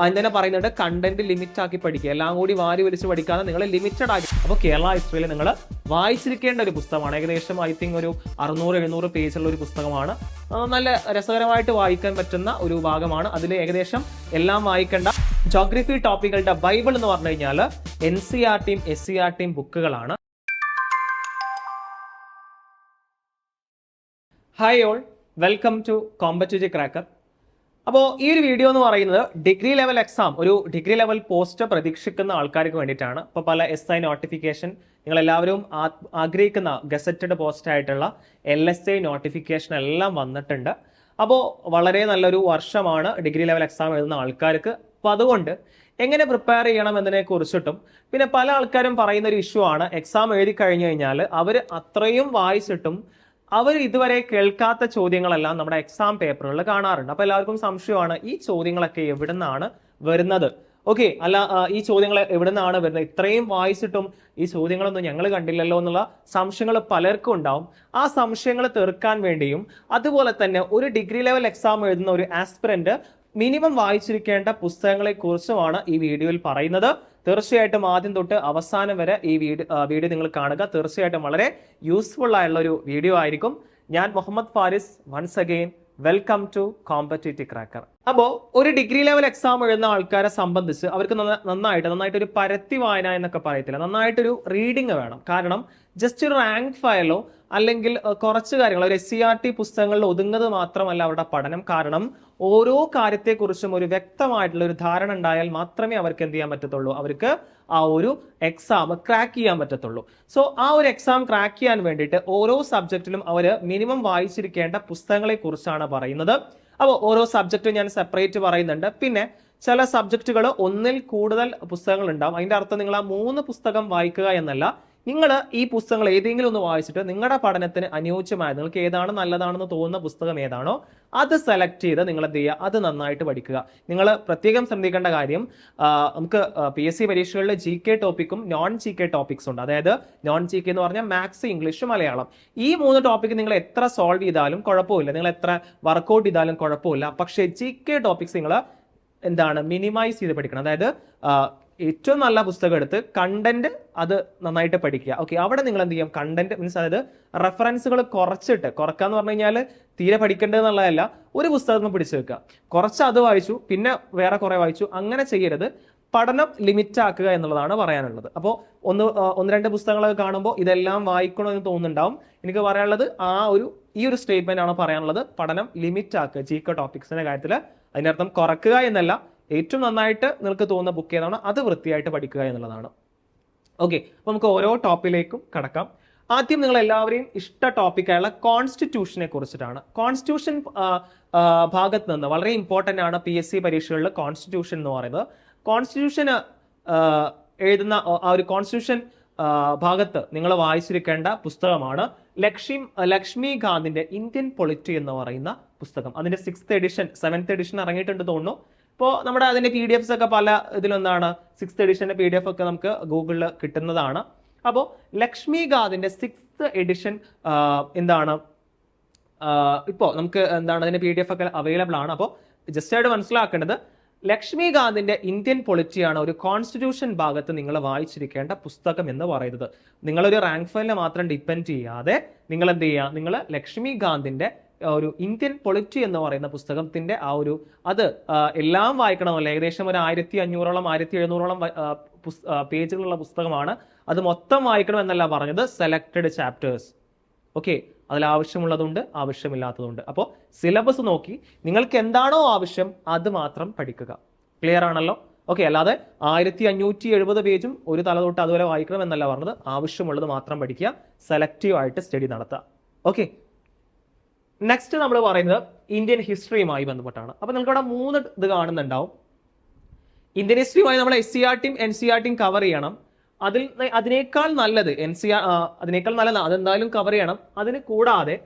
അതിന് തന്നെ പറയുന്നുണ്ട് കണ്ടന്റ് ലിമിറ്റ് ആക്കി പഠിക്കുക. എല്ലാം കൂടി വാരി വലിച്ച് പഠിക്കാതെ നിങ്ങൾ ലിമിറ്റഡ് ആക്കി. അപ്പോൾ കേരള ഹിസ്റ്ററിയിൽ നിങ്ങൾ വായിച്ചിരിക്കേണ്ട ഒരു പുസ്തകമാണ്. ഏകദേശം ഐ തിങ്ക് ഒരു അറുന്നൂറ് എഴുന്നൂറ് പേജുള്ള ഒരു പുസ്തകമാണ്. നല്ല രസകരമായിട്ട് വായിക്കാൻ പറ്റുന്ന ഒരു ഭാഗമാണ്. അതിൽ ഏകദേശം എല്ലാം വായിക്കേണ്ട ജോഗ്രഫി ടോപ്പിക്കുകളുടെ ബൈബിൾ എന്ന് പറഞ്ഞു കഴിഞ്ഞാൽ എൻ സി ആർ ടിയും എസ് സി ആർ ടിയും ബുക്കുകളാണ് hi all welcome to competitive cracker അപ്പോൾ ഈ ഒരു വീഡിയോ എന്ന് പറയുന്നത് ഡിഗ്രി ലെവൽ എക്സാം ഒരു ഡിഗ്രി ലെവൽ പോസ്റ്റ് പ്രതീക്ഷിക്കുന്ന ആൾക്കാർക്ക് വേണ്ടിയിട്ടാണ്. ഇപ്പോൾ പല എസ് ഐ നോട്ടിഫിക്കേഷൻ നിങ്ങൾ എല്ലാവരും ആഗ്രഹിക്കുന്ന ഗസറ്റഡ് പോസ്റ്റ് ആയിട്ടുള്ള എൽ എസ് ഐ നോട്ടിഫിക്കേഷൻ എല്ലാം വന്നിട്ടുണ്ട്. അപ്പോൾ വളരെ നല്ലൊരു വർഷമാണ് ഡിഗ്രി ലെവൽ എക്സാം എഴുതുന്ന ആൾക്കാർക്ക്. അപ്പോൾ അതുകൊണ്ട് എങ്ങനെ പ്രിപ്പയർ ചെയ്യണം എന്നതിനെ കുറിച്ചിട്ടും പിന്നെ പല ആൾക്കാരും പറയുന്ന ഒരു ഇഷ്യൂ ആണ്. എക്സാം എഴുതി കഴിഞ്ഞു കഴിഞ്ഞാൽ അവർ അത്രയും വായിച്ചിട്ടും അവർ ഇതുവരെ കേൾക്കാത്ത ചോദ്യങ്ങളെല്ലാം നമ്മുടെ എക്സാം പേപ്പറുകളിൽ കാണാറുണ്ട്. അപ്പൊ എല്ലാവർക്കും സംശയമാണ് ഈ ചോദ്യങ്ങളൊക്കെ എവിടെ നിന്നാണ് വരുന്നത്? ഓക്കെ അല്ല ഈ ചോദ്യങ്ങൾ എവിടെ നിന്നാണ് വരുന്നത്? ഇത്രയും വായിച്ചിട്ടും ഈ ചോദ്യങ്ങളൊന്നും ഞങ്ങൾ കണ്ടില്ലല്ലോ എന്നുള്ള സംശയങ്ങൾ പലർക്കും ഉണ്ടാവും. ആ സംശയങ്ങൾ തീർക്കാൻ വേണ്ടിയും അതുപോലെ തന്നെ ഒരു ഡിഗ്രി ലെവൽ എക്സാം എഴുതുന്ന ഒരു ആസ്പിറന്റ് മിനിമം വായിച്ചിരിക്കേണ്ട പുസ്തകങ്ങളെ കുറിച്ചുമാണ് ഈ വീഡിയോയിൽ പറയുന്നത്. തീർച്ചയായിട്ടും ആദ്യം തൊട്ട് അവസാനം വരെ ഈ വീഡിയോ നിങ്ങൾ കാണുക. തീർച്ചയായിട്ടും വളരെ യൂസ്ഫുൾ ആയുള്ള ഒരു വീഡിയോ ആയിരിക്കും. ഞാൻ Muhammad Faris once again welcome to competitive cracker അപ്പോൾ ഒരു ഡിഗ്രി ലെവൽ എക്സാം എഴുതുന്ന ആൾക്കാരെ സംബന്ധിച്ച് അവർക്ക് നന്ന- നന്നായിട്ട് നന്നായിട്ട് ഒരു പരത്തി വായന എന്നൊക്കെ പറയത്തില്ല. നന്നായിട്ടൊരു റീഡിങ് വേണം. കാരണം ജസ്റ്റ് ഒരു റാങ്ക് ഫയലോ അല്ലെങ്കിൽ കുറച്ച് കാര്യങ്ങൾ. ഒരു എസ് സി ആർ ടി പുസ്തകങ്ങളിൽ ഒതുങ്ങുന്നത് മാത്രമല്ല അവരുടെ പഠനം. കാരണം ഓരോ കാര്യത്തെക്കുറിച്ചും ഒരു വ്യക്തമായിട്ടുള്ള ഒരു ധാരണ ഉണ്ടായാൽ മാത്രമേ അവർക്ക് എന്ത് ചെയ്യാൻ പറ്റത്തുള്ളൂ. അവർക്ക് ആ ഒരു എക്സാം ക്രാക്ക് ചെയ്യാൻ പറ്റത്തുള്ളൂ. സോ ആ ഒരു എക്സാം ക്രാക്ക് ചെയ്യാൻ വേണ്ടിയിട്ട് ഓരോ സബ്ജക്റ്റിലും അവർ മിനിമം വായിച്ചിരിക്കേണ്ട പുസ്തകങ്ങളെ കുറിച്ചാണ് പറയുന്നത്. അപ്പോൾ ഓരോ സബ്ജക്റ്റും ഞാൻ സെപ്പറേറ്റ് പറയുന്നുണ്ട്. പിന്നെ ചില സബ്ജക്റ്റുകൾ ഒന്നിൽ കൂടുതൽ പുസ്തകങ്ങൾ ഉണ്ടാവും അതിന്റെ അർത്ഥം നിങ്ങൾ ആ മൂന്ന് പുസ്തകം വായിക്കുക എന്നല്ല. നിങ്ങൾ ഈ പുസ്തകങ്ങൾ ഏതെങ്കിലും ഒന്ന് വായിച്ചിട്ട് നിങ്ങളുടെ പഠനത്തിന് അനുയോജ്യമായ നിങ്ങൾക്ക് ഏതാണ് നല്ലതാണെന്ന് തോന്നുന്ന പുസ്തകം ഏതാണോ അത് സെലക്ട് ചെയ്ത് നിങ്ങൾ എന്ത് ചെയ്യുക? അത് നന്നായിട്ട് പഠിക്കുക. നിങ്ങൾ പ്രത്യേകം ശ്രദ്ധിക്കേണ്ട കാര്യം നമുക്ക് പി എസ് സി പരീക്ഷകളിൽ ജി കെ ടോപ്പിക്കും നോൺ ജി കെ ടോപ്പിക്സ് ഉണ്ട്. അതായത് നോൺ ജി കെ എന്ന് പറഞ്ഞാൽ മാത്സ് ഇംഗ്ലീഷ് മലയാളം. ഈ മൂന്ന് ടോപ്പിക് നിങ്ങൾ എത്ര സോൾവ് ചെയ്താലും കുഴപ്പമില്ല. നിങ്ങൾ എത്ര വർക്കൗട്ട് ചെയ്താലും കുഴപ്പമില്ല. പക്ഷേ ജി കെ ടോപ്പിക്സ് നിങ്ങൾ എന്താണ് മിനിമൈസ് ചെയ്ത് പഠിക്കണം. അതായത് ഏറ്റവും നല്ല പുസ്തകം എടുത്ത് കണ്ടന്റ് അത് നന്നായിട്ട് പഠിക്കുക. ഓക്കെ അവിടെ നിങ്ങൾ എന്ത് ചെയ്യും? കണ്ടന്റ് മീൻസ് അതായത് റെഫറൻസുകൾ കുറച്ചിട്ട് കുറക്കാന്ന് പറഞ്ഞു കഴിഞ്ഞാൽ തീരെ പഠിക്കേണ്ടതെന്നുള്ളതല്ല ഒരു പുസ്തകം പിടിച്ചു വെക്കുക. കുറച്ച് അത് വായിച്ചു പിന്നെ വേറെ കുറെ വായിച്ചു അങ്ങനെ ചെയ്യരുത്. പഠനം ലിമിറ്റ് ആക്കുക എന്നുള്ളതാണ് പറയാനുള്ളത്. അപ്പോൾ ഒന്ന് ഒന്ന് രണ്ട് പുസ്തകങ്ങളൊക്കെ കാണുമ്പോൾ ഇതെല്ലാം വായിക്കണമെന്ന് തോന്നുന്നുണ്ടാവും. എനിക്ക് പറയാനുള്ളത് ആ ഒരു ഈ ഒരു സ്റ്റേറ്റ്മെന്റ് ആണ് പറയാനുള്ളത്. പഠനം ലിമിറ്റ് ആക്കുക ജി കെ ടോപ്പിക്സിന്റെ കാര്യത്തിൽ അതിനർത്ഥം കുറക്കുക എന്നല്ല ഏറ്റവും നന്നായിട്ട് നിങ്ങൾക്ക് തോന്നുന്ന ബുക്ക് ഏതാണ് അത് വൃത്തിയായിട്ട് പഠിക്കുക എന്നുള്ളതാണ്. ഓക്കെ അപ്പൊ നമുക്ക് ഓരോ ടോപ്പിലേക്കും കടക്കാം. ആദ്യം നിങ്ങൾ എല്ലാവരെയും ഇഷ്ട ടോപ്പിക്കായുള്ള കോൺസ്റ്റിറ്റ്യൂഷനെ കുറിച്ചിട്ടാണ്. കോൺസ്റ്റിറ്റ്യൂഷൻ ഭാഗത്ത് നിന്ന് വളരെ ഇമ്പോർട്ടന്റ് ആണ് പി എസ് സി പരീക്ഷകളിൽ കോൺസ്റ്റിറ്റ്യൂഷൻ എന്ന് പറയുന്നത്. കോൺസ്റ്റിറ്റ്യൂഷന് എഴുതുന്ന ആ ഒരു കോൺസ്റ്റിറ്റ്യൂഷൻ ഭാഗത്ത് നിങ്ങൾ വായിച്ചിരിക്കേണ്ട പുസ്തകമാണ് ലക്ഷ്മി ലക്ഷ്മികാന്തിന്റെ ഇന്ത്യൻ പൊളിറ്റി എന്ന് പറയുന്ന പുസ്തകം. അതിന്റെ സിക്സ്ത് എഡിഷൻ സെവൻത് എഡിഷൻ ഇറങ്ങിയിട്ടുണ്ട് തോന്നുന്നു. ഇപ്പോൾ നമ്മുടെ അതിന്റെ പി ഡി എഫ്സ് ഒക്കെ പല ഇതിലൊന്നാണ്. സിക്സ്ത് എഡിഷന്റെ പി ഡി എഫ് ഒക്കെ നമുക്ക് ഗൂഗിളിൽ കിട്ടുന്നതാണ്. അപ്പോൾ ലക്ഷ്മികാന്തിന്റെ സിക്സ്ത് എഡിഷൻ എന്താണ്? ഇപ്പോൾ നമുക്ക് എന്താണ് അതിന്റെ പി ഡി എഫ് ഒക്കെ അവൈലബിൾ ആണ്. അപ്പോൾ ജസ്റ്റ് ആയിട്ട് മനസ്സിലാക്കേണ്ടത് ലക്ഷ്മികാന്തിന്റെ ഇന്ത്യൻ പൊളിറ്റിയാണ് ഒരു കോൺസ്റ്റിറ്റ്യൂഷൻ ഭാഗത്ത് നിങ്ങൾ വായിച്ചിരിക്കേണ്ട പുസ്തകം എന്ന് പറയുന്നത്. നിങ്ങളൊരു റാങ്ക് ഫയലിനെ മാത്രം ഡിപ്പെൻഡ് ചെയ്യാതെ നിങ്ങൾ എന്ത് ചെയ്യുക നിങ്ങൾ ലക്ഷ്മികാന്തിന്റെ ഒരു ഇന്ത്യൻ പൊളിറ്റി എന്ന് പറയുന്ന പുസ്തകത്തിന്റെ ആ ഒരു അത് എല്ലാം വായിക്കണമല്ലോ ഏകദേശം ഒരു ആയിരത്തി അഞ്ഞൂറോളം ആയിരത്തി എഴുന്നൂറോളം പേജുകളുള്ള പുസ്തകമാണ്. അത് മൊത്തം വായിക്കണം എന്നല്ല പറഞ്ഞത് സെലക്ടഡ് ചാപ്റ്റേഴ്സ് ഓക്കെ അതിൽ ആവശ്യമുള്ളതുണ്ട് ആവശ്യമില്ലാത്തതുണ്ട്. അപ്പോൾ സിലബസ് നോക്കി നിങ്ങൾക്ക് എന്താണോ ആവശ്യം അത് മാത്രം പഠിക്കുക. ക്ലിയർ ആണല്ലോ? ഓക്കെ അല്ലാതെ ആയിരത്തി അഞ്ഞൂറ്റി എഴുപത് പേജും ഒരു തല തൊട്ട് അതുവരെ വായിക്കണം എന്നല്ല പറഞ്ഞത്. ആവശ്യമുള്ളത് മാത്രം പഠിക്കുക സെലക്റ്റീവ് ആയിട്ട് സ്റ്റഡി നടത്തുക. ഓക്കെ നെക്സ്റ്റ് നമ്മൾ പറയുന്നത് ഇന്ത്യൻ ഹിസ്റ്ററിയുമായി ബന്ധപ്പെട്ടാണ്. അപ്പൊ നിങ്ങൾക്ക് അവിടെ മൂന്ന് ഇത് കാണുന്നുണ്ടാവും. ഇന്ത്യൻ ഹിസ്റ്ററിയുമായി നമ്മൾ എസ് സി ആർ ടിയും എൻ സി ആർ ടിയും കവർ ചെയ്യണം. അതിൽ അതിനേക്കാൾ നല്ലത് എൻ സി ആർ അതിനേക്കാൾ നല്ലത് അതെന്തായാലും കവർ ചെയ്യണം. അതിന് കൂടാതെ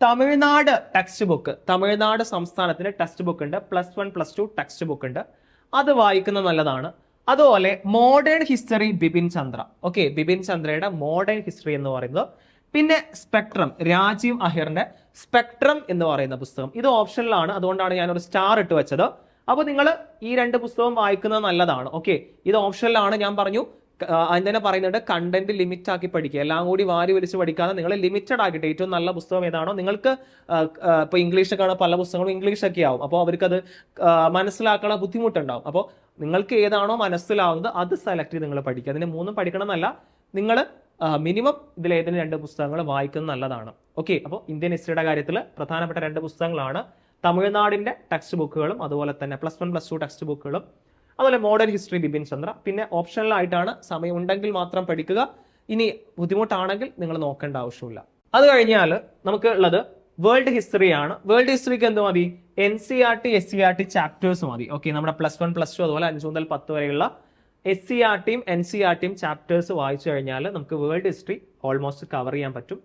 തമിഴ്നാട് ടെക്സ്റ്റ് ബുക്ക് തമിഴ്നാട് സംസ്ഥാനത്തിന് ടെക്സ്റ്റ് ബുക്ക് ഉണ്ട്. Plus one plus two textbook ഉണ്ട്. അത് വായിക്കുന്നത് നല്ലതാണ്. അതുപോലെ modern history Bipin Chandra okay Bipin ചന്ദ്രയുടെ modern history എന്ന് പറയുന്നത് പിന്നെ സ്പെക്ട്രം രാജീവ് അഹിറിന്റെ സ്പെക്ട്രം എന്ന് പറയുന്ന പുസ്തകം. ഇത് ഓപ്ഷനിലാണ് അതുകൊണ്ടാണ് ഞാൻ ഒരു സ്റ്റാർ ഇട്ട് വെച്ചത്. അപ്പോൾ നിങ്ങൾ ഈ രണ്ട് പുസ്തകം വായിക്കുന്നത് നല്ലതാണ്. ഓക്കെ ഇത് ഓപ്ഷനിലാണ് ഞാൻ പറഞ്ഞു. അതിന് പറയുന്നുണ്ട് കണ്ടന്റ് ലിമിറ്റ് ആക്കി പഠിക്കുക. എല്ലാം കൂടി വാരി വലിച്ച് പഠിക്കാതെ നിങ്ങൾ ലിമിറ്റഡ് ആക്കിയിട്ട് ഏറ്റവും നല്ല പുസ്തകം ഏതാണോ നിങ്ങൾക്ക് ആ, ആ, ഇപ്പൊ ഇംഗ്ലീഷൊക്കെ ആണ് പല പുസ്തകങ്ങളും ഇംഗ്ലീഷൊക്കെ ആവും. അപ്പോൾ അത് മനസ്സിലാക്കാനുള്ള ബുദ്ധിമുട്ടുണ്ടാവും. അപ്പോൾ നിങ്ങൾക്ക് ഏതാണോ മനസ്സിലാവുന്നത് അത് സെലക്ട് ചെയ്ത് നിങ്ങൾ പഠിക്കുക. അതിന് മൂന്നും പഠിക്കണം എന്നല്ല നിങ്ങൾ മിനിമം ഏതെങ്കിലും രണ്ട് പുസ്തകങ്ങൾ വായിക്കുന്നത് നല്ലതാണ്. ഓക്കെ അപ്പോൾ ഇന്ത്യൻ ഹിസ്റ്ററിയുടെ കാര്യത്തിൽ പ്രധാനപ്പെട്ട രണ്ട് പുസ്തകങ്ങളാണ് തമിഴ്നാടിന്റെ ടെക്സ്റ്റ് ബുക്കുകളും അതുപോലെ തന്നെ plus one plus two text ബുക്കുകളും അതുപോലെ മോഡേൺ ഹിസ്റ്ററി ബിപിൻ ചന്ദ്ര. പിന്നെ ഓപ്ഷണലായിട്ടാണ് സമയം ഉണ്ടെങ്കിൽ മാത്രം പഠിക്കുക. ഇനി ബുദ്ധിമുട്ടാണെങ്കിൽ നിങ്ങൾ നോക്കേണ്ട ആവശ്യമില്ല. അത് കഴിഞ്ഞാൽ നമുക്ക് ഉള്ളത് വേൾഡ് ഹിസ്റ്ററിയാണ് വേൾഡ് ഹിസ്റ്ററിക്ക് എന്ത് മതി? N C R T S C R T chapters മതി. ഓക്കെ നമ്മുടെ പ്ലസ് വൺ പ്ലസ് ടു അതുപോലെ അഞ്ച് മുതൽ പത്ത് വരെയുള്ള എസ് സി ആർ ടിയും എൻ സി ആർ ടിയും ചാപ്റ്റേഴ്സ് വായിച്ചു കഴിഞ്ഞാൽ നമുക്ക് വേൾഡ് ഹിസ്റ്ററി ഓൾമോസ്റ്റ് കവർ ചെയ്യാൻ പറ്റും.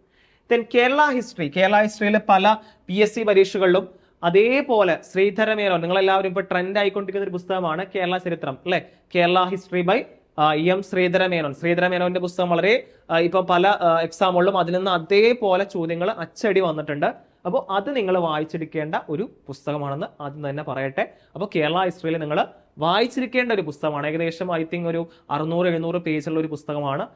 ദെൻ കേരള ഹിസ്റ്ററി കേരള ഹിസ്റ്ററിയിലെ പല പി എസ് സി പരീക്ഷകളിലും അതേപോലെ ശ്രീധരമേനോൻ നിങ്ങളെല്ലാവരും ഇപ്പോൾ ട്രെൻഡ് ആയിക്കൊണ്ടിരിക്കുന്ന ഒരു പുസ്തകമാണ് കേരള ചരിത്രം അല്ലെ? Kerala history by M Sreedhara Menon ശ്രീധരമേനോന്റെ പുസ്തകം വളരെ ഇപ്പൊ പല എക്സാമുകളിലും അതിൽ നിന്ന് അതേപോലെ ചോദ്യങ്ങൾ അച്ചടി വന്നിട്ടുണ്ട്. അപ്പോൾ അത് നിങ്ങൾ വായിച്ചെടുക്കേണ്ട ഒരു പുസ്തകമാണെന്ന് ആദ്യം തന്നെ പറയട്ടെ. അപ്പോൾ കേരള ഹിസ്റ്ററിയിൽ നിങ്ങൾ വായിച്ചിരിക്കേണ്ട ഒരു പുസ്തകമാണ്. ഏകദേശം ഐ തിങ്ക് ഒരു അറുന്നൂറ് എഴുന്നൂറ് പേജുള്ള ഒരു പുസ്തകമാണ്.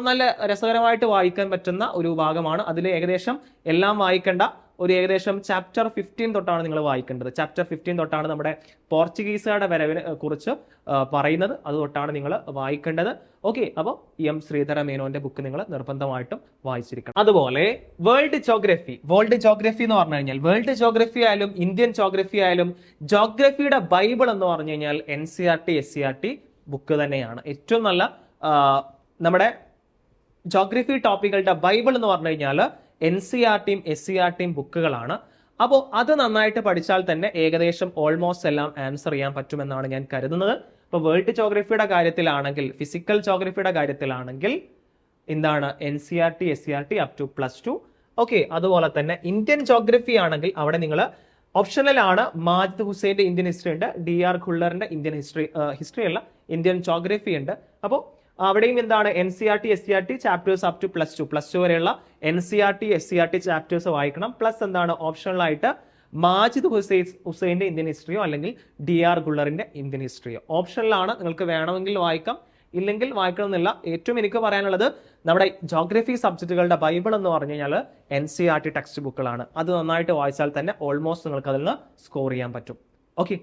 നല്ല രസകരമായിട്ട് വായിക്കാൻ പറ്റുന്ന ഒരു ഭാഗമാണ്. അതിൽ ഏകദേശം എല്ലാം വായിക്കേണ്ട ഒരു ഏകദേശം ചാപ്റ്റർ ഫിഫ്റ്റീൻ തൊട്ടാണ് നിങ്ങൾ വായിക്കേണ്ടത്. ചാപ്റ്റർ ഫിഫ്റ്റീൻ തൊട്ടാണ് നമ്മുടെ പോർച്ചുഗീസുകാരുടെ വരവിനെ കുറിച്ച് പറയുന്നത്. അത് തൊട്ടാണ് നിങ്ങൾ വായിക്കേണ്ടത് ഓക്കെ അപ്പോൾ എം ശ്രീധര മേനോന്റെ ബുക്ക് നിങ്ങൾ നിർബന്ധമായിട്ടും വായിച്ചിരിക്കണം. അതുപോലെ വേൾഡ് ജോഗ്രഫി വേൾഡ് ജോഗ്രഫി എന്ന് പറഞ്ഞു കഴിഞ്ഞാൽ വേൾഡ് ജോഗ്രഫി ആയാലും ഇന്ത്യൻ ജോഗ്രഫി ആയാലും ജോഗ്രഫിയുടെ ബൈബിൾ എന്ന് പറഞ്ഞു കഴിഞ്ഞാൽ N C R T S C R T book തന്നെയാണ്. ഏറ്റവും നല്ല നമ്മുടെ ജോഗ്രഫി ടോപ്പിക്കുകളുടെ ബൈബിൾ എന്ന് പറഞ്ഞു കഴിഞ്ഞാൽ എൻ സി ആർ ടിയും എസ് സി ആർ ടിയും ബുക്കുകളാണ്. അപ്പോൾ അത് നന്നായിട്ട് പഠിച്ചാൽ തന്നെ ഏകദേശം ഓൾമോസ്റ്റ് എല്ലാം ആൻസർ ചെയ്യാൻ പറ്റുമെന്നാണ് ഞാൻ കരുതുന്നത്. ഇപ്പോൾ വേൾഡ് ജോഗ്രഫിയുടെ കാര്യത്തിലാണെങ്കിൽ ഫിസിക്കൽ ജോഗ്രഫിയുടെ കാര്യത്തിലാണെങ്കിൽ എന്താണ് N C R T S C R T up to plus two okay അതുപോലെ തന്നെ ഇന്ത്യൻ ജോഗ്രഫി ആണെങ്കിൽ അവിടെ നിങ്ങൾ ഓപ്ഷണലാണ് മാജിദ് ഹുസൈന്റെ ഇന്ത്യൻ ഹിസ്റ്ററി ഉണ്ട് ഡി ആർ ഖുള്ളറിന്റെ ഇന്ത്യൻ ഹിസ്റ്ററി ഹിസ്റ്ററി അല്ല ഇന്ത്യൻ ജോഗ്രഫി ഉണ്ട്. അപ്പോൾ അവിടെയും എന്താണ്? N C R T S C R T chapters up to plus two plus two വരെയുള്ള N C R T S C R T chapters വായിക്കണം. Plus എന്താണ്? ഓപ്ഷണലായിട്ട് മാജിദ് ഹുസൈൻ ഹുസൈന്റെ ഇന്ത്യൻ ഹിസ്റ്ററിയോ അല്ലെങ്കിൽ ഡി ആർ ഗുള്ളറിന്റെ ഇന്ത്യൻ ഹിസ്റ്ററിയോ ഓപ്ഷനിലാണ് നിങ്ങൾക്ക് വേണമെങ്കിൽ വായിക്കാം. ഇല്ലെങ്കിൽ വായിക്കണമെന്നില്ല. ഏറ്റവും എനിക്ക് പറയാനുള്ളത് നമ്മുടെ ജോഗ്രഫി സബ്ജക്റ്റുകളുടെ ബൈബിൾ എന്ന് പറഞ്ഞു കഴിഞ്ഞാൽ N C R T text ബുക്കുകളാണ് അത് നന്നായിട്ട് വായിച്ചാൽ തന്നെ ഓൾമോസ്റ്റ് നിങ്ങൾക്ക് അതിൽ നിന്ന് സ്കോർ ചെയ്യാൻ പറ്റും. ഓക്കെ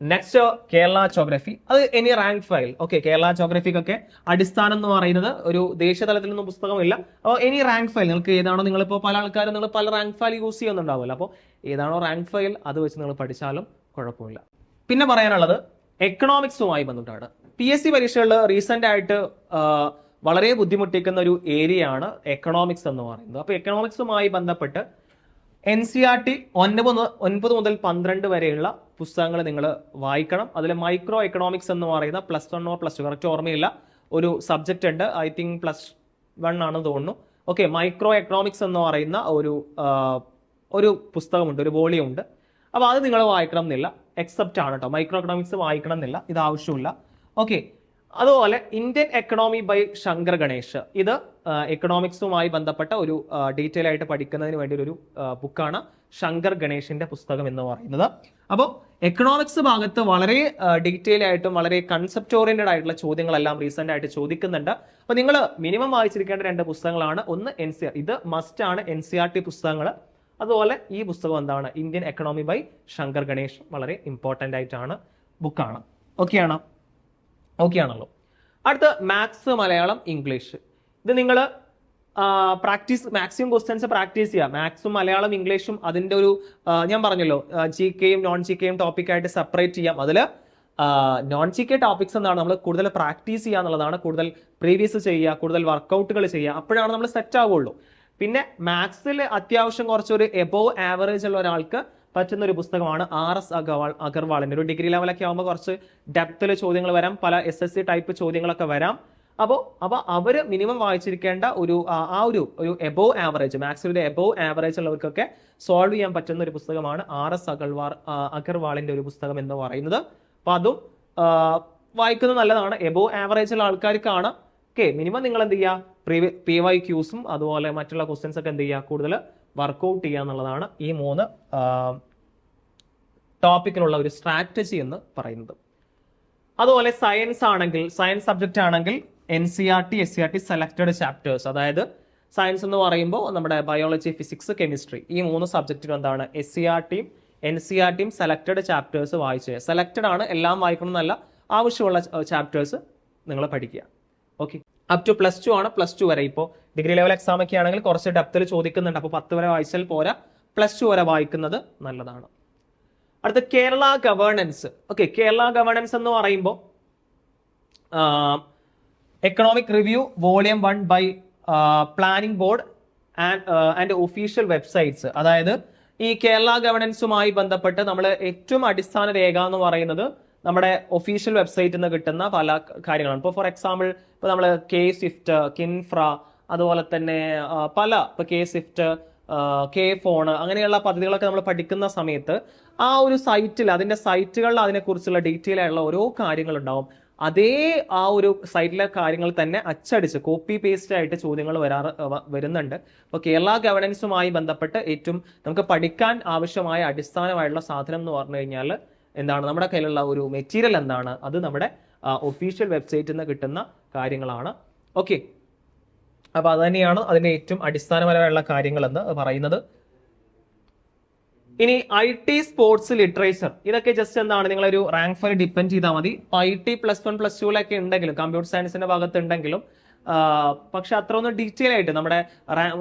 നെക്സ്റ്റ് കേരള ജോഗ്രഫി അത് any rank file okay Kerala ജോഗ്രഫിക്കൊക്കെ അടിസ്ഥാനം എന്ന് പറയുന്നത് ഒരു ദേശീയ തലത്തിൽ നിന്നും പുസ്തകമില്ല. അപ്പോൾ എനി റാങ്ക് ഫയൽ നിങ്ങൾക്ക് ഏതാണോ നിങ്ങളിപ്പോൾ പല ആൾക്കാരും നിങ്ങൾ പല റാങ്ക് ഫയൽ യൂസ് ചെയ്യുന്നുണ്ടാവില്ല അപ്പോൾ ഏതാണോ റാങ്ക് ഫയൽ അത് വെച്ച് നിങ്ങൾ പഠിച്ചാലും കുഴപ്പമില്ല. പിന്നെ പറയാനുള്ളത് എക്കണോമിക്സുമായി ബന്ധപ്പെട്ടാണ്. പി എസ് സി പരീക്ഷകളിൽ റീസെന്റ് ആയിട്ട് വളരെ ബുദ്ധിമുട്ടിക്കുന്ന ഒരു ഏരിയയാണ് എക്കണോമിക്സ് എന്ന് പറയുന്നത്. അപ്പോൾ എക്കണോമിക്സുമായി ബന്ധപ്പെട്ട് എൻ സി ആർ ടി ഒൻപത് ഒൻപത് മുതൽ പന്ത്രണ്ട് വരെയുള്ള പുസ്തകങ്ങൾ നിങ്ങൾ വായിക്കണം. അതിൽ മൈക്രോ എക്കണോമിക്സ് എന്ന് പറയുന്ന പ്ലസ് വണ്ണോ പ്ലസ് ടു കറക്റ്റ് ഓർമ്മയില്ല. ഒരു സബ്ജക്റ്റ് ഉണ്ട്. ഐ തിങ്ക് പ്ലസ് വൺ ആണെന്ന് തോന്നുന്നു. ഓക്കെ മൈക്രോ എക്കണോമിക്സ് എന്ന് പറയുന്ന ഒരു ഒരു പുസ്തകമുണ്ട്. ഒരു വോളിയം ഉണ്ട്. അപ്പോൾ അത് നിങ്ങൾ വായിക്കണം എന്നില്ല. എക്സെപ്റ്റ് ആണ് കേട്ടോ മൈക്രോ എക്കണോമിക്സ് വായിക്കണം എന്നില്ല. ഇത് ആവശ്യമില്ല. ഓക്കെ അതുപോലെ Indian economy by Shankar Ganesh ഇത് എക്കണോമിക്സുമായി ബന്ധപ്പെട്ട ഒരു ഡീറ്റെയിൽ ആയിട്ട് പഠിക്കുന്നതിന് വേണ്ടി ഒരു ബുക്കാണ് ശങ്കർ ഗണേഷിന്റെ പുസ്തകം എന്ന് പറയുന്നത്. അപ്പോൾ എക്കണോമിക്സ് ഭാഗത്ത് വളരെ ഡീറ്റെയിൽ ആയിട്ടും വളരെ കൺസെപ്റ്റ് ഓറിയന്റഡ് ആയിട്ടുള്ള ചോദ്യങ്ങളെല്ലാം റീസെന്റ് ആയിട്ട് ചോദിക്കുന്നുണ്ട്. അപ്പോൾ നിങ്ങൾ മിനിമം വായിച്ചിരിക്കേണ്ട രണ്ട് പുസ്തകങ്ങളാണ്. ഒന്ന് എൻ സി ആർ ഇത് മസ്റ്റ് ആണ്. എൻ സി ആർ ടി പുസ്തകങ്ങൾ അതുപോലെ ഈ പുസ്തകം എന്താണ്? Indian economy by Shankar Ganesh വളരെ ഇമ്പോർട്ടന്റ് ആയിട്ടാണ് ബുക്കാണ് ഓക്കെ ആണോ? ഓക്കെ ആണല്ലോ. അടുത്ത മാത്സ് മലയാളം ഇംഗ്ലീഷ് ഇത് നിങ്ങൾ പ്രാക്ടീസ് മാക്സിമം ക്വസ്റ്റ്യൻസ് പ്രാക്ടീസ് ചെയ്യുക മാത്സും മലയാളം ഇംഗ്ലീഷും അതിന്റെ ഒരു ഞാൻ പറഞ്ഞല്ലോ ജി കെയും നോൺ ജി കെയും ടോപ്പിക്കായിട്ട് സെപ്പറേറ്റ് ചെയ്യാം. അതിൽ നോൺ ജി കെ ടോപ്പിക്സ് എന്താണ്? നമ്മൾ കൂടുതൽ പ്രാക്ടീസ് ചെയ്യുക എന്നുള്ളതാണ് കൂടുതൽ പ്രീവിയസ് ചെയ്യുക കൂടുതൽ വർക്കൗട്ടുകൾ ചെയ്യുക. അപ്പോഴാണ് നമ്മൾ സെറ്റ് ആവുള്ളൂ പിന്നെ മാത്സിൽ അത്യാവശ്യം കുറച്ചൊരു എബോവ് ആവറേജ് ഉള്ള ഒരാൾക്ക് പറ്റുന്ന ഒരു പുസ്തകമാണ് ആർ എസ് അഗർവാൾ അഗർവാളിന്റെ. ഒരു ഡിഗ്രി ലെവലൊക്കെ ആകുമ്പോൾ കുറച്ച് ഡെപ്തിൽ ചോദ്യങ്ങൾ വരാം. പല എസ് എസ് സി ടൈപ്പ് ചോദ്യങ്ങളൊക്കെ വരാം. അപ്പോൾ അപ്പോൾ അവർ മിനിമം വായിച്ചിരിക്കേണ്ട ഒരു ആ ഒരു ഒരു എബോവ് ആവറേജ് മാത്സിന്റെ എബോവ് ആവറേജ് ഉള്ളവർക്കൊക്കെ സോൾവ് ചെയ്യാൻ പറ്റുന്ന ഒരു പുസ്തകമാണ് ആർ എസ് അഗർവാൾ അഗർവാളിന്റെ ഒരു പുസ്തകം എന്ന് പറയുന്നത്. അപ്പം അതും വായിക്കുന്നത് നല്ലതാണ്. എബോവ് ആവറേജ് ഉള്ള ആൾക്കാർക്കാണ്. ഓക്കെ മിനിമം നിങ്ങൾ എന്ത് ചെയ്യുക പി വൈ ക്യൂസും അതുപോലെ മറ്റുള്ള ക്വസ്റ്റ്യൻസ് ഒക്കെ എന്ത് ചെയ്യുക കൂടുതൽ വർക്കൗട്ട് ചെയ്യുക എന്നുള്ളതാണ് ഈ മൂന്ന് ടോപ്പിക്കിനുള്ള ഒരു സ്ട്രാറ്റജി എന്ന് പറയുന്നത്. അതുപോലെ സയൻസ് ആണെങ്കിൽ സയൻസ് സബ്ജക്റ്റ് ആണെങ്കിൽ N C R T S C R T selected chapters അതായത് സയൻസ് എന്ന് പറയുമ്പോൾ നമ്മുടെ ബയോളജി ഫിസിക്സ് കെമിസ്ട്രി ഈ മൂന്ന് സബ്ജക്റ്റിനും എന്താണ്? എസ് സി ആർ ടിയും എൻ സി ആർ ടിയും സെലക്റ്റഡ് ചാപ്റ്റേഴ്സ് വായിച്ചു. സെലക്റ്റഡ് ആണ് എല്ലാം വായിക്കണം എന്നല്ല ആവശ്യമുള്ള ചാപ്റ്റേഴ്സ് നിങ്ങൾ പഠിക്കുക. Okay up to plus two ആണ് പ്ലസ് ടു വരെ. ഇപ്പോൾ ഡിഗ്രി ലെവൽ എക്സാം ഒക്കെ ആണെങ്കിൽ കുറച്ച് ഡെപ്തിൽ ചോദിക്കുന്നുണ്ട്. അപ്പോൾ പത്ത് വരെ വായിച്ചാൽ പോരാ. പ്ലസ് ടു വരെ വായിക്കുന്നത് നല്ലതാണ്. അടുത്ത Kerala governance okay Kerala governance എന്ന് പറയുമ്പോൾ economic review volume one by planning board and official websites അതായത് ഈ കേരള ഗവർണൻസുമായി ബന്ധപ്പെട്ട് നമ്മൾ ഏറ്റവും അടിസ്ഥാന രേഖ എന്ന് പറയുന്നത് നമ്മുടെ ഒഫീഷ്യൽ വെബ്സൈറ്റിൽ നിന്ന് കിട്ടുന്ന പല കാര്യങ്ങളാണ്. ഇപ്പോൾ ഫോർ എക്സാമ്പിൾ ഇപ്പോൾ നമ്മൾ കെ സ്വിഫ്റ്റ് കിൻഫ്ര അതുപോലെ തന്നെ പല ഇപ്പോൾ കെ സ്വിഫ്റ്റ് കെ ഫോൺ അങ്ങനെയുള്ള പദ്ധതികളൊക്കെ നമ്മൾ പഠിക്കുന്ന സമയത്ത് ആ ഒരു സൈറ്റിൽ അതിന്റെ സൈറ്റുകളിൽ അതിനെക്കുറിച്ചുള്ള ഡീറ്റെയിൽ ആയിട്ടുള്ള ഓരോ കാര്യങ്ങളുണ്ടാവും. അതേ ആ ഒരു സൈറ്റിലെ കാര്യങ്ങൾ തന്നെ അച്ചടിച്ച് കോപ്പി പേസ്റ്റ് ആയിട്ട് ചോദ്യങ്ങൾ വരാറ് വരുന്നുണ്ട്. അപ്പോൾ കേരള ഗവർണൻസുമായി ബന്ധപ്പെട്ട് ഏറ്റവും നമുക്ക് പഠിക്കാൻ ആവശ്യമായ അടിസ്ഥാനമായിട്ടുള്ള സാധനം എന്ന് പറഞ്ഞു കഴിഞ്ഞാൽ എന്താണ്? നമ്മുടെ കയ്യിലുള്ള ഒരു മെറ്റീരിയൽ എന്താണ്? അത് നമ്മുടെ ഒഫീഷ്യൽ വെബ്സൈറ്റിൽ നിന്ന് കിട്ടുന്ന കാര്യങ്ങളാണ്. ഓക്കെ അപ്പോൾ അത് തന്നെയാണ് അതിന്റെ ഏറ്റവും അടിസ്ഥാനപരമായുള്ള കാര്യങ്ങളെന്ന് പറയുന്നത്. ഇനി ഐ ടി സ്പോർട്സ് ലിറ്ററേച്ചർ ഇതൊക്കെ ജസ്റ്റ് എന്താണ്? നിങ്ങളൊരു റാങ്ക് ഫൈവ് ഡിപ്പെൻഡ് ചെയ്താൽ മതി. I T plus one plus ടുവിലൊക്കെ ഉണ്ടെങ്കിലും കമ്പ്യൂട്ടർ സയൻസിന്റെ ഭാഗത്ത് ഉണ്ടെങ്കിലും പക്ഷെ അത്ര ഒന്നും ഡീറ്റെയിൽ ആയിട്ട് നമ്മുടെ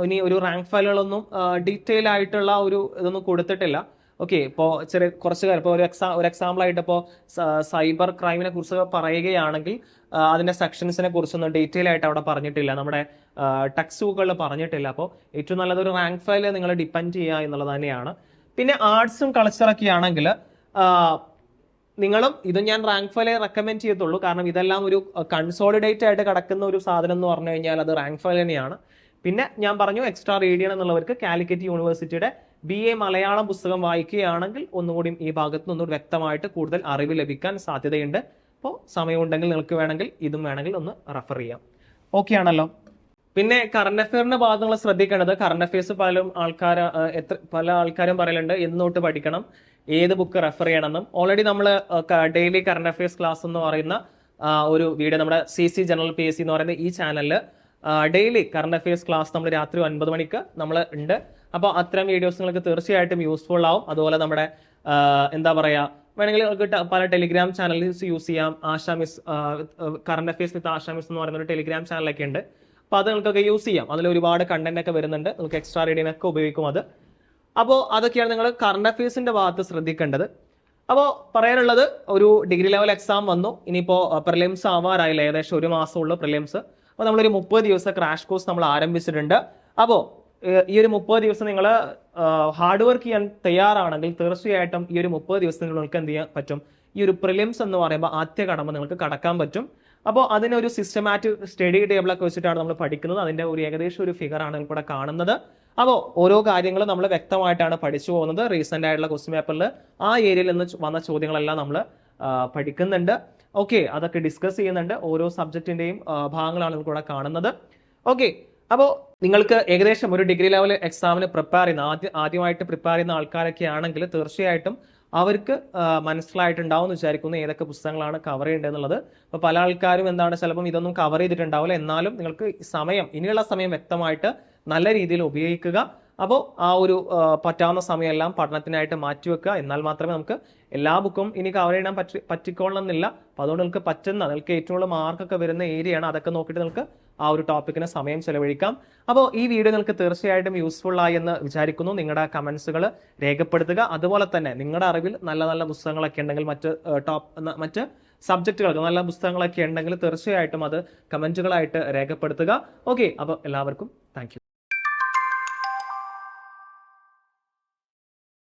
ഇനി ഒരു റാങ്ക് ഫയലുകളൊന്നും ഡീറ്റെയിൽ ആയിട്ടുള്ള ഒരു ഇതൊന്നും കൊടുത്തിട്ടില്ല. ഓക്കെ ഇപ്പോൾ ചെറിയ കുറച്ച് കാര്യം. ഇപ്പോൾ ഒരു എക്സാം ഒരു എക്സാമ്പിൾ ആയിട്ട് ഇപ്പോൾ സൈബർ ക്രൈമിനെ കുറിച്ച് പറയുകയാണെങ്കിൽ അതിന്റെ സെക്ഷൻസിനെ കുറിച്ചൊന്നും ഡീറ്റെയിൽ ആയിട്ട് അവിടെ പറഞ്ഞിട്ടില്ല. നമ്മുടെ ടെക്സ്റ്റ് ബുക്കുകളിൽ പറഞ്ഞിട്ടില്ല. അപ്പോൾ ഏറ്റവും നല്ലത് ഒരു റാങ്ക് ഫയൽ നിങ്ങൾ ഡിപ്പെൻഡ് ചെയ്യുക എന്നുള്ളത് തന്നെയാണ്. പിന്നെ ആർട്സും കൾച്ചറൊക്കെ ആണെങ്കിൽ നിങ്ങളും ഇത് ഞാൻ റാങ്ക് ഫയലെ റെക്കമെൻഡ് ചെയ്യത്തുള്ളൂ. കാരണം ഇതെല്ലാം ഒരു കൺസോളിഡേറ്റ് ആയിട്ട് കിടക്കുന്ന ഒരു സാധനം എന്ന് പറഞ്ഞു കഴിഞ്ഞാൽ അത് റാങ്ക് ഫയൽ തന്നെയാണ്. പിന്നെ ഞാൻ പറഞ്ഞു എക്സ്ട്രാ റീഡിയൻ എന്നുള്ളവർക്ക് കാലിക്കറ്റ് യൂണിവേഴ്സിറ്റിയുടെ ബി എ മലയാളം പുസ്തകം വായിക്കുകയാണെങ്കിൽ ഒന്നുകൂടി ഈ ഭാഗത്ത് നിന്നൊരു വ്യക്തമായിട്ട് കൂടുതൽ അറിവ് ലഭിക്കാൻ സാധ്യതയുണ്ട്. അപ്പോൾ സമയമുണ്ടെങ്കിൽ നിങ്ങൾക്ക് വേണമെങ്കിൽ ഇതും വേണമെങ്കിൽ ഒന്ന് റെഫർ ചെയ്യാം. ഓക്കെ ആണല്ലോ. പിന്നെ കറണ്ട് അഫെയറിന്റെ ഭാഗത്ത് നിങ്ങൾ ശ്രദ്ധിക്കേണ്ടത് കറണ്ട് അഫെയർസ് പലരും ആൾക്കാർ എത്ര പല ആൾക്കാരും പറയലുണ്ട് എന്നോട്ട് പഠിക്കണം ഏത് ബുക്ക് റെഫർ ചെയ്യണമെന്നും. ഓൾറെഡി നമ്മൾ ഡെയിലി കറണ്ട് അഫെയർസ് ക്ലാസ് എന്ന് പറയുന്ന ഒരു വീഡിയോ നമ്മുടെ C C general P S C എന്ന് പറയുന്ന ഈ ചാനലിൽ ഡെയിലി കറണ്ട് അഫെയർസ് ക്ലാസ് നമ്മൾ രാത്രി ഒൻപത് മണിക്ക് നമ്മൾ ഉണ്ട്. അപ്പോൾ അത്തരം വീഡിയോസ് നിങ്ങൾക്ക് തീർച്ചയായിട്ടും യൂസ്ഫുൾ ആവും. അതുപോലെ നമ്മുടെ എന്താ പറയുക വേണമെങ്കിൽ നിങ്ങൾക്ക് പല ടെലിഗ്രാം ചാനൽസ് യൂസ് ചെയ്യാം. ആശാമിസ് കറണ്ട് അഫെയർസ് വിത്ത് ആശാമിസ് എന്ന് പറയുന്ന ഒരു ടെലിഗ്രാം ചാനലൊക്കെ ഉണ്ട്. അപ്പോൾ അത് നിങ്ങൾക്കൊക്കെ യൂസ് ചെയ്യാം. അതിൽ ഒരുപാട് കണ്ടന്റ് ഒക്കെ വരുന്നുണ്ട്. നിങ്ങൾക്ക് എക്സ്ട്രാ റീഡിങ്ങിനൊക്കെ ഉപയോഗിക്കും അത്. അപ്പോൾ അതൊക്കെയാണ് നിങ്ങൾ കറണ്ട് അഫയേഴ്സിന്റെ ഭാഗത്ത് ശ്രദ്ധിക്കേണ്ടത്. അപ്പോൾ പറയാനുള്ളത് ഒരു ഡിഗ്രി ലെവൽ എക്സാം വന്നു. ഇനിയിപ്പോൾ പ്രിലിംസ് ആവാറായില്ല? ഏകദേശം ഒരു മാസമുള്ള പ്രിലിംസ് അപ്പോൾ നമ്മളൊരു മുപ്പത് ദിവസം ക്രാഷ് കോഴ്സ് നമ്മൾ ആരംഭിച്ചിട്ടുണ്ട്. അപ്പോൾ ഈ ഒരു മുപ്പത് ദിവസം നിങ്ങൾ ഹാർഡ് വർക്ക് ചെയ്യാൻ തയ്യാറാണെങ്കിൽ തീർച്ചയായിട്ടും ഈ ഒരു മുപ്പത് ദിവസം നിങ്ങൾക്ക് എന്ത് ചെയ്യാൻ പറ്റും? ഈ ഒരു പ്രിലിംസ് എന്ന് പറയുമ്പോൾ ആദ്യ കടമ നിങ്ങൾക്ക് കടക്കാൻ പറ്റും. അപ്പോൾ അതിനൊരു സിസ്റ്റമാറ്റിക് സ്റ്റഡി ടേബിളൊക്കെ വെച്ചിട്ടാണ് നമ്മൾ പഠിക്കുന്നത്. അതിന്റെ ഒരു ഏകദേശം ഒരു ഫിഗർ ആണ് ഇവിടെ കാണുന്നത്. അപ്പോൾ ഓരോ കാര്യങ്ങളും നമ്മൾ വ്യക്തമായിട്ടാണ് പഠിച്ചു പോകുന്നത്. റീസെന്റ് ആയിട്ടുള്ള ക്വസ്റ്റ്യൻ പേപ്പറിൽ ആ ഏരിയയിൽ നിന്ന് വന്ന ചോദ്യങ്ങളെല്ലാം നമ്മൾ പഠിക്കുന്നുണ്ട്. ഓക്കെ അതൊക്കെ ഡിസ്കസ് ചെയ്യുന്നുണ്ട്. ഓരോ സബ്ജക്റ്റിന്റെയും ഭാഗങ്ങളാണ് ഇവിടെ കാണുന്നത്. ഓക്കെ അപ്പോൾ നിങ്ങൾക്ക് ഏകദേശം ഒരു ഡിഗ്രി ലെവൽ എക്സാമിന് പ്രിപ്പയർ ചെയ്യുന്ന ആദ്യ ആദ്യമായിട്ട് പ്രിപ്പയർ ചെയ്യുന്ന ആൾക്കാരൊക്കെ ആണെങ്കിൽ തീർച്ചയായിട്ടും അവർക്ക് മനസ്സിലായിട്ടുണ്ടാവും എന്ന് വിചാരിക്കുന്നു ഏതൊക്കെ പുസ്തകങ്ങളാണ് കവർ ചെയ്യേണ്ടതെന്നുള്ളത്. അപ്പോൾ പല ആൾക്കാരും എന്താണ് ചിലപ്പം ഇതൊന്നും കവർ ചെയ്തിട്ടുണ്ടാവില്ല. എന്നാലും നിങ്ങൾക്ക് സമയം ഇനിയുള്ള സമയം വ്യക്തമായിട്ട് നല്ല രീതിയിൽ ഉപയോഗിക്കുക. അപ്പോൾ ആ ഒരു പറ്റാവുന്ന സമയമെല്ലാം പഠനത്തിനായിട്ട് മാറ്റിവെക്കുക എന്നാൽ മാത്രമേ നമുക്ക് എല്ലാ ബുക്കും ഇനി കവർ ചെയ്യാൻ പറ്റി പറ്റിക്കൊള്ളണമെന്നില്ല അപ്പോൾ അതുകൊണ്ട് നിങ്ങൾക്ക് പറ്റുന്ന നിങ്ങൾക്ക് ഏറ്റവും കൂടുതൽ മാർക്കൊക്കെ വരുന്ന ഏരിയയാണ് അതൊക്കെ നോക്കിയിട്ട് നിങ്ങൾക്ക് ആ ഒരു ടോപ്പിക്കിന് സമയം ചെലവഴിക്കാം. അപ്പോൾ ഈ വീഡിയോ നിങ്ങൾക്ക് തീർച്ചയായിട്ടും യൂസ്ഫുൾ ആയി എന്ന് വിചാരിക്കുന്നു. നിങ്ങളുടെ കമൻസുകൾ രേഖപ്പെടുത്തുക. അതുപോലെ തന്നെ നിങ്ങളുടെ അറിവിൽ നല്ല നല്ല പുസ്തകങ്ങളൊക്കെ ഉണ്ടെങ്കിൽ മറ്റ് ടോപ്പ് മറ്റ് സബ്ജക്റ്റുകൾക്ക് നല്ല പുസ്തകങ്ങളൊക്കെ ഉണ്ടെങ്കിൽ തീർച്ചയായിട്ടും അത് കമന്റുകളായിട്ട് രേഖപ്പെടുത്തുക. ഓക്കെ അപ്പോൾ എല്ലാവർക്കും